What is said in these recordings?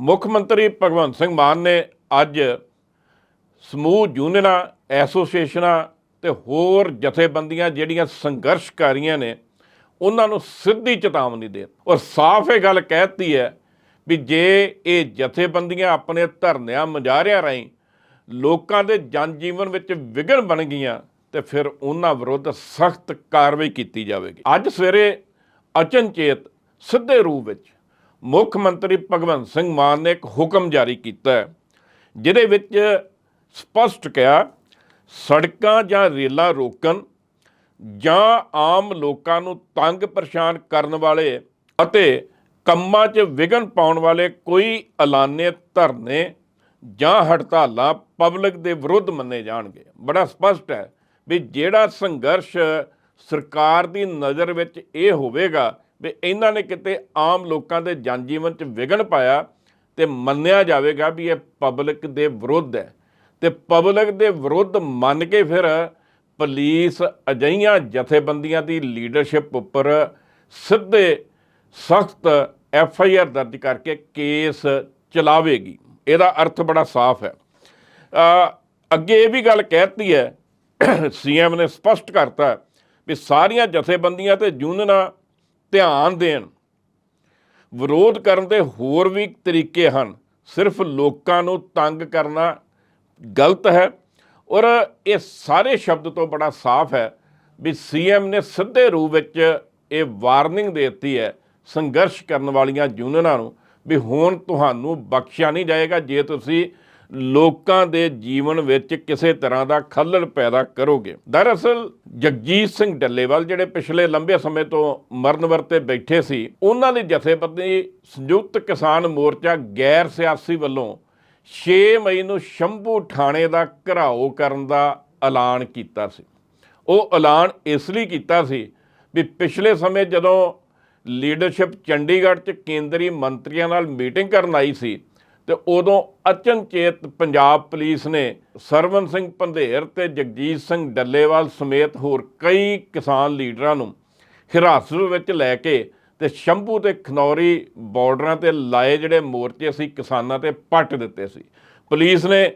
ਮੁੱਖ ਮੰਤਰੀ ਭਗਵੰਤ ਸਿੰਘ ਮਾਨ ਨੇ ਅੱਜ ਸਮੂਹ ਯੂਨੀਅਨਾਂ, ਐਸੋਸੀਏਸ਼ਨਾਂ ਤੇ ਹੋਰ ਜਥੇਬੰਦੀਆਂ ਜਿਹੜੀਆਂ ਸੰਘਰਸ਼ਕਾਰੀਆਂ ਨੇ, ਉਹਨਾਂ ਨੂੰ ਸਿੱਧੀ ਚੇਤਾਵਨੀ ਦੇ ਔਰ ਸਾਫ਼ ਇਹ ਗੱਲ ਕਹਿਤੀ ਹੈ ਵੀ ਜੇ ਇਹ ਜਥੇਬੰਦੀਆਂ ਆਪਣੇ ਧਰਨਿਆਂ ਮੁਜ਼ਾਹਰਿਆਂ ਰਾਹੀਂ ਲੋਕਾਂ ਦੇ ਜਨ ਜੀਵਨ ਵਿੱਚ ਵਿਘਨ ਬਣ ਗਈਆਂ, ਤੇ ਫਿਰ ਉਹਨਾਂ ਵਿਰੁੱਧ ਸਖਤ ਕਾਰਵਾਈ ਕੀਤੀ ਜਾਵੇਗੀ। ਅੱਜ ਸਵੇਰੇ ਅਚਨਚੇਤ ਸਿੱਧੇ ਰੂਪ ਵਿੱਚ ਮੁੱਖ ਮੰਤਰੀ ਭਗਵੰਤ ਸਿੰਘ ਮਾਨ ਨੇ ਇੱਕ ਹੁਕਮ ਜਾਰੀ ਕੀਤਾ ਹੈ, ਜਿਹਦੇ ਵਿੱਚ ਸਪਸ਼ਟ ਕਿਹਾ, ਸੜਕਾਂ ਜਾਂ ਰੇਲਾਂ ਰੋਕਣ ਜਾਂ ਆਮ ਲੋਕਾਂ ਨੂੰ ਤੰਗ ਪਰੇਸ਼ਾਨ ਕਰਨ ਵਾਲੇ ਅਤੇ ਕੰਮਾਂ 'ਚ ਵਿਘਨ ਪਾਉਣ ਵਾਲੇ ਕੋਈ ਐਲਾਨੇ ਧਰਨੇ ਜਾਂ ਹੜਤਾਲਾਂ ਪਬਲਿਕ ਦੇ ਵਿਰੁੱਧ ਮੰਨੇ ਜਾਣਗੇ। ਬੜਾ ਸਪਸ਼ਟ ਹੈ ਵੀ ਜਿਹੜਾ ਸੰਘਰਸ਼ ਸਰਕਾਰ ਦੀ ਨਜ਼ਰ ਵਿੱਚ ਇਹ ਹੋਵੇਗਾ ਵੀ ਇਹਨਾਂ ਨੇ ਕਿਤੇ ਆਮ ਲੋਕਾਂ ਦੇ ਜਨਜੀਵਨ 'ਚ ਵਿਘਨ ਪਾਇਆ ਤੇ ਮੰਨਿਆ ਜਾਵੇਗਾ ਵੀ ਇਹ ਪਬਲਿਕ ਦੇ ਵਿਰੁੱਧ ਹੈ। ਤੇ ਪਬਲਿਕ ਦੇ ਵਿਰੁੱਧ ਮੰਨ ਕੇ ਫਿਰ ਪੁਲਿਸ ਅਜਈਆਂ ਜਥੇਬੰਦੀਆਂ ਦੀ ਲੀਡਰਸ਼ਿਪ ਉੱਪਰ ਸਿੱਧੇ ਸਖਤ ਐਫ ਆਈ ਆਰ ਦਰਜ ਕਰਕੇ ਕੇਸ ਚਲਾਵੇਗੀ। ਇਹਦਾ ਅਰਥ ਬੜਾ ਸਾਫ਼ ਹੈ। ਅੱਗੇ ਇਹ ਵੀ ਗੱਲ ਕਹਿਤੀ ਹੈ, ਸੀਐਮ ਨੇ ਸਪਸ਼ਟ ਕਰਤਾ ਵੀ ਸਾਰੀਆਂ ਜਥੇਬੰਦੀਆਂ ਤੇ ਯੂਨੀਅਨਾਂ ਧਿਆਨ ਦੇਣ। ਵਿਰੋਧ ਕਰਨ ਦੇ ਹੋਰ ਵੀ ਤਰੀਕੇ ਹਨ। ਸਿਰਫ ਲੋਕਾਂ ਨੂੰ ਤੰਗ ਕਰਨਾ ਗਲਤ ਹੈ ਔਰ ਇਹ ਸਾਰੇ ਸ਼ਬਦ ਤੋਂ ਬੜਾ ਸਾਫ਼ ਹੈ ਵੀ ਸੀਐਮ ਨੇ ਸਿੱਧੇ ਰੂਪ ਵਿੱਚ ਇਹ ਵਾਰਨਿੰਗ ਦੇ ਦਿੱਤੀ ਹੈ ਸੰਘਰਸ਼ ਕਰਨ ਵਾਲੀਆਂ ਯੂਨੀਅਨਾਂ ਨੂੰ ਵੀ ਹੁਣ ਤੁਹਾਨੂੰ ਬਖਸ਼ਿਆ ਨਹੀਂ ਜਾਏਗਾ। ਜੇ ਤੁਸੀਂ ਲੋਕਾਂ ਦੇ ਜੀਵਨ ਵਿੱਚ ਕਿਸੇ ਤਰ੍ਹਾਂ ਦਾ ਖੱਲਲ ਪੈਦਾ ਕਰੋਗੇ। ਦਰਅਸਲ, ਜਗਜੀਤ ਸਿੰਘ ਡੱਲੇਵਾਲ ਜਿਹੜੇ ਪਿਛਲੇ ਲੰਬੇ ਸਮੇਂ ਤੋਂ ਮਰਨ ਵਰਤੇ ਬੈਠੇ ਸੀ, ਉਹਨਾਂ ਦੀ ਜਥੇਬੰਦੀ ਸੰਯੁਕਤ ਕਿਸਾਨ ਮੋਰਚਾ ਗੈਰ ਸਿਆਸੀ ਵੱਲੋਂ 6 ਮਈ ਨੂੰ ਸ਼ੰਭੂ ਥਾਣੇ ਦਾ ਘਰਾਓ ਕਰਨ ਦਾ ਐਲਾਨ ਕੀਤਾ ਸੀ। ਉਹ ਐਲਾਨ ਇਸ ਲਈ ਕੀਤਾ ਸੀ ਵੀ ਪਿਛਲੇ ਸਮੇਂ ਜਦੋਂ ਲੀਡਰਸ਼ਿਪ ਚੰਡੀਗੜ੍ਹ 'ਚ ਕੇਂਦਰੀ ਮੰਤਰੀਆਂ ਨਾਲ ਮੀਟਿੰਗ ਕਰਨ ਆਈ ਸੀ ਤੇ ਉਦੋਂ ਅਚਨਚੇਤ ਪੰਜਾਬ ਪੁਲਿਸ ਨੇ ਸਰਵਨ ਸਿੰਘ ਪੰਧੇਰ ਤੇ ਜਗਜੀਤ ਸਿੰਘ ਡੱਲੇਵਾਲ ਸਮੇਤ ਹੋਰ ਕਈ ਕਿਸਾਨ ਲੀਡਰਾਂ ਨੂੰ ਹਿਰਾਸਤ ਵਿੱਚ ਲੈ ਕੇ ਤੇ ਸ਼ੰਭੂ ਤੇ ਖਨੌਰੀ ਬਾਰਡਰਾਂ ਤੇ ਲਾਏ ਜਿਹੜੇ ਮੋਰਚੇ ਸੀ, ਕਿਸਾਨਾਂ ਤੇ ਪੱਟ ਦਿੱਤੇ ਸੀ। ਪੁਲਿਸ ਨੇ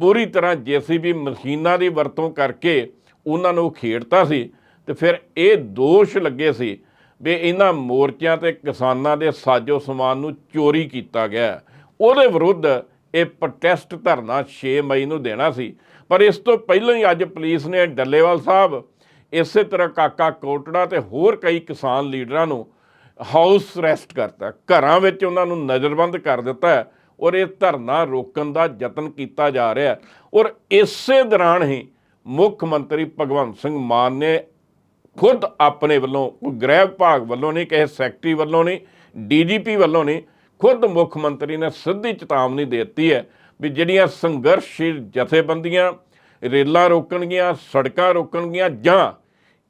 ਪੂਰੀ ਤਰ੍ਹਾਂ ਜੀਸੀਬੀ ਮਸ਼ੀਨਾਂ ਦੀ ਵਰਤੋਂ ਕਰਕੇ ਉਹਨਾਂ ਨੂੰ ਖੇਡਤਾ ਸੀ ਤੇ ਫਿਰ ਇਹ ਦੋਸ਼ ਲੱਗੇ ਸੀ ਵੀ ਇਹਨਾਂ ਮੋਰਚਿਆਂ ਤੇ ਕਿਸਾਨਾਂ ਦੇ ਸਾਜੋ ਸਮਾਨ ਨੂੰ ਚੋਰੀ ਕੀਤਾ ਗਿਆ ਉਹਦੇ ਵਿਰੁੱਧ ਇਹ ਪ੍ਰੋਟੈਸਟ ਧਰਨਾ 6 ਮਈ ਨੂੰ ਦੇਣਾ ਸੀ। ਪਰ ਇਸ ਤੋਂ ਪਹਿਲਾਂ ਹੀ ਅੱਜ ਪੁਲਿਸ ਨੇ ਡੱਲੇਵਾਲ ਸਾਹਿਬ, ਇਸੇ ਤਰ੍ਹਾਂ ਕਾਕਾ ਕੋਟੜਾ ਤੇ ਹੋਰ ਕਈ ਕਿਸਾਨ ਲੀਡਰਾਂ ਨੂੰ ਹਾਊਸ ਅਰੈਸਟ ਕਰਤਾ ਘਰਾਂ ਵਿੱਚ ਉਹਨਾਂ ਨੂੰ ਨਜ਼ਰਬੰਦ ਕਰ ਦਿੱਤਾ ਔਰ ਇਹ ਧਰਨਾ ਰੋਕਣ ਦਾ ਯਤਨ ਕੀਤਾ ਜਾ ਰਿਹਾ ਔਰ ਇਸੇ ਦੌਰਾਨ ਹੀ ਮੁੱਖ ਮੰਤਰੀ ਭਗਵੰਤ ਸਿੰਘ ਮਾਨ ਨੇ ਖੁਦ ਆਪਣੇ ਵੱਲੋਂ ਕੋਈ ਗ੍ਰਹਿ ਵਿਭਾਗ ਵੱਲੋਂ ਨਹੀਂ, ਕਿਸੇ ਸੈਕਟਰੀ ਵੱਲੋਂ ਨਹੀਂ, ਡੀਜੀਪੀ ਵੱਲੋਂ ਨਹੀਂ, ਖੁਦ ਮੁੱਖ ਮੰਤਰੀ ਨੇ ਸਿੱਧੀ ਚੇਤਾਵਨੀ ਦੇ ਦਿੱਤੀ ਹੈ ਵੀ ਜਿਹੜੀਆਂ ਸੰਘਰਸ਼ਸ਼ੀਲ ਜਥੇਬੰਦੀਆਂ ਰੇਲਾਂ ਰੋਕਣਗੀਆਂ, ਸੜਕਾਂ ਰੋਕਣਗੀਆਂ, ਜਾਂ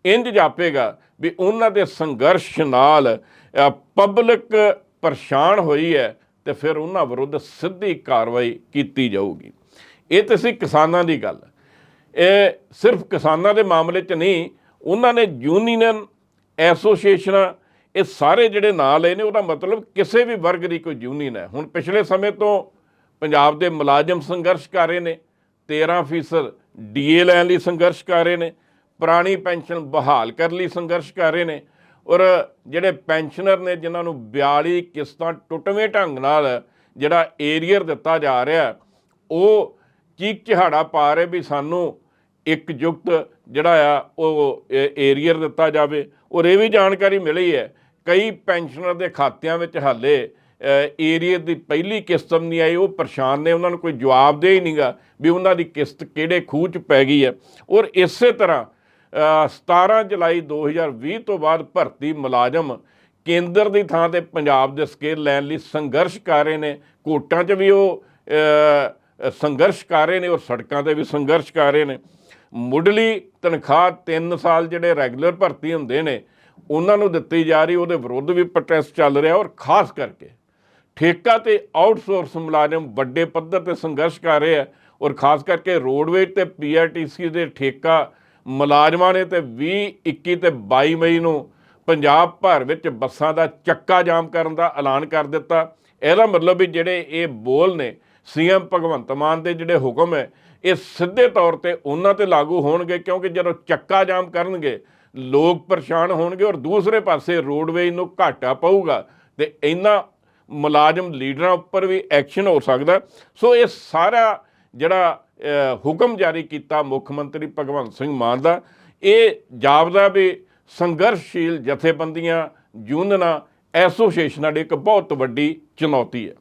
ਇੰਜ ਜਾਪੇਗਾ ਵੀ ਉਹਨਾਂ ਦੇ ਸੰਘਰਸ਼ ਨਾਲ ਪਬਲਿਕ ਪਰੇਸ਼ਾਨ ਹੋਈ ਹੈ ਤੇ ਫਿਰ ਉਹਨਾਂ ਵਿਰੁੱਧ ਸਿੱਧੀ ਕਾਰਵਾਈ ਕੀਤੀ ਜਾਊਗੀ। ਇਹ ਤੇ ਸੀ ਕਿਸਾਨਾਂ ਦੀ ਗੱਲ ਇਹ ਸਿਰਫ ਕਿਸਾਨਾਂ ਦੇ ਮਾਮਲੇ 'ਚ ਨਹੀਂ ਉਹਨਾਂ ਨੇ ਯੂਨੀਅਨ, ਐਸੋਸੀਏਸ਼ਨਾਂ, ਇਹ ਸਾਰੇ ਜਿਹੜੇ ਨਾਂ ਲਏ ਨੇ, ਉਹਦਾ ਮਤਲਬ ਕਿਸੇ ਵੀ ਵਰਗ ਦੀ ਕੋਈ ਯੂਨੀਅਨ ਹੈ। ਹੁਣ ਪਿਛਲੇ ਸਮੇਂ ਤੋਂ ਪੰਜਾਬ ਦੇ ਮੁਲਾਜ਼ਮ ਸੰਘਰਸ਼ ਕਰ ਰਹੇ ਨੇ 13% ਡੀਏ ਲੈਣ ਲਈ ਸੰਘਰਸ਼ ਕਰ ਰਹੇ ਨੇ, ਪੁਰਾਣੀ ਪੈਨਸ਼ਨ ਬਹਾਲ ਕਰਨ ਲਈ ਸੰਘਰਸ਼ ਕਰ ਰਹੇ ਨੇ, ਔਰ ਜਿਹੜੇ ਪੈਨਸ਼ਨਰ ਨੇ, ਜਿਨ੍ਹਾਂ ਨੂੰ 42 ਕਿਸ਼ਤਾਂ ਟੁੱਟਵੇਂ ਢੰਗ ਨਾਲ ਜਿਹੜਾ ਏਰੀਅਰ ਦਿੱਤਾ ਜਾ ਰਿਹਾ, ਉਹ ਚੀਕ ਚਿਹਾੜਾ ਪਾ ਰਹੇ ਵੀ ਸਾਨੂੰ ਇੱਕ ਜੁਗਤ ਜਿਹੜਾ ਆ ਉਹ ਏਰੀਅਰ ਦਿੱਤਾ ਜਾਵੇ। ਔਰ ਇਹ ਵੀ ਜਾਣਕਾਰੀ ਮਿਲੀ ਹੈ ਕਈ ਪੈਨਸ਼ਨਰ ਦੇ ਖਾਤਿਆਂ ਵਿੱਚ ਹਾਲੇ ਏਰੀਅਰ ਦੀ ਪਹਿਲੀ ਕਿਸ਼ਤ ਨਹੀਂ ਆਈ ਉਹ ਪਰੇਸ਼ਾਨ ਨੇ ਉਹਨਾਂ ਨੂੰ ਕੋਈ ਜਵਾਬ ਦੇ ਹੀ ਨਹੀਂਗਾ ਵੀ ਉਹਨਾਂ ਦੀ ਕਿਸ਼ਤ ਕਿਹੜੇ ਖੂਹ 'ਚ ਪੈ ਗਈ ਹੈ। ਔਰ ਇਸੇ ਤਰ੍ਹਾਂ ਅ, 17 ਜੁਲਾਈ 2020 ਤੋਂ ਬਾਅਦ ਭਰਤੀ ਮੁਲਾਜ਼ਮ ਕੇਂਦਰ ਦੀ ਥਾਂ ਤੇ ਪੰਜਾਬ ਦੇ ਸਕੇਲ ਲੈਣ ਲਈ ਸੰਘਰਸ਼ ਕਰ ਰਹੇ ਨੇ। ਕੋਟਾਂ 'ਚ ਵੀ ਉਹ ਸੰਘਰਸ਼ ਕਰ ਰਹੇ ਨੇ ਔਰ ਸੜਕਾਂ ਤੇ ਵੀ ਸੰਘਰਸ਼ ਕਰ ਰਹੇ ਨੇ। ਮੁੱਢਲੀ ਤਨਖਾਹ 3 ਸਾਲ ਜਿਹੜੇ ਰੈਗੂਲਰ ਭਰਤੀ ਹੁੰਦੇ ਨੇ, ਉਹਨਾਂ ਨੂੰ ਦਿੱਤੀ ਜਾ ਰਹੀ, ਉਹਦੇ ਵਿਰੁੱਧ ਵੀ ਪ੍ਰੋਟੈਸਟ ਚੱਲ ਰਿਹਾ ਔਰ ਖਾਸ ਕਰਕੇ ਠੇਕਾ ਤੇ ਆਊਟਸੋਰਸ ਮੁਲਾਜ਼ਮ ਵੱਡੇ ਪੱਧਰ ਤੇ ਸੰਘਰਸ਼ ਕਰ ਰਹੇ ਆ ਔਰ ਖਾਸ ਕਰਕੇ ਰੋਡਵੇਜ ਤੇ ਪੀਆਰਟੀਸੀ ਦੇ ਠੇਕਾ ਮੁਲਾਜ਼ਮਾਂ ਨੇ ਤੇ 20 21 ਤੇ 22 ਮਈ ਨੂੰ ਪੰਜਾਬ ਭਰ ਵਿੱਚ ਬੱਸਾਂ ਦਾ ਚੱਕਾ ਜਾਮ ਕਰਨ ਦਾ ਐਲਾਨ ਕਰ ਦਿੱਤਾ। ਇਹਦਾ ਮਤਲਬ ਵੀ ਜਿਹੜੇ ਇਹ ਬੋਲ ਨੇ, ਸੀਐਮ ਭਗਵੰਤ ਮਾਨ ਦੇ ਜਿਹੜੇ ਹੁਕਮ ਹੈ ਇਹ ਸਿੱਧੇ ਤੌਰ ਤੇ ਉਹਨਾਂ ਤੇ ਲਾਗੂ ਹੋਣਗੇ ਕਿਉਂਕਿ ਜਦੋਂ ਚੱਕਾ ਜਾਮ ਕਰਨਗੇ, ਲੋਕ ਪਰੇਸ਼ਾਨ ਹੋਣਗੇ ਔਰ ਦੂਸਰੇ ਪਾਸੇ ਰੋਡਵੇਜ ਨੂੰ ਘਾਟਾ ਪਊਗਾ ਤੇ ਇਹਨਾਂ ਮੁਲਾਜ਼ਮ ਲੀਡਰਾਂ ਉੱਪਰ ਵੀ ਐਕਸ਼ਨ ਹੋ ਸਕਦਾ। ਸੋ ਇਹ ਸਾਰਾ ਜਿਹੜਾ ਹੁਕਮ ਜਾਰੀ ਕੀਤਾ ਮੁੱਖ ਮੰਤਰੀ ਭਗਵੰਤ ਸਿੰਘ ਮਾਨ ਦਾ, ਇਹ ਜਾਪਦਾ ਵੀ ਸੰਘਰਸ਼ਸ਼ੀਲ ਜਥੇਬੰਦੀਆਂ ਯੂਨੀਅਨਾਂ ਐਸੋਸੀਏਸ਼ਨਾਂ ਦੀ ਇੱਕ ਬਹੁਤ ਵੱਡੀ ਚੁਣੌਤੀ ਹੈ।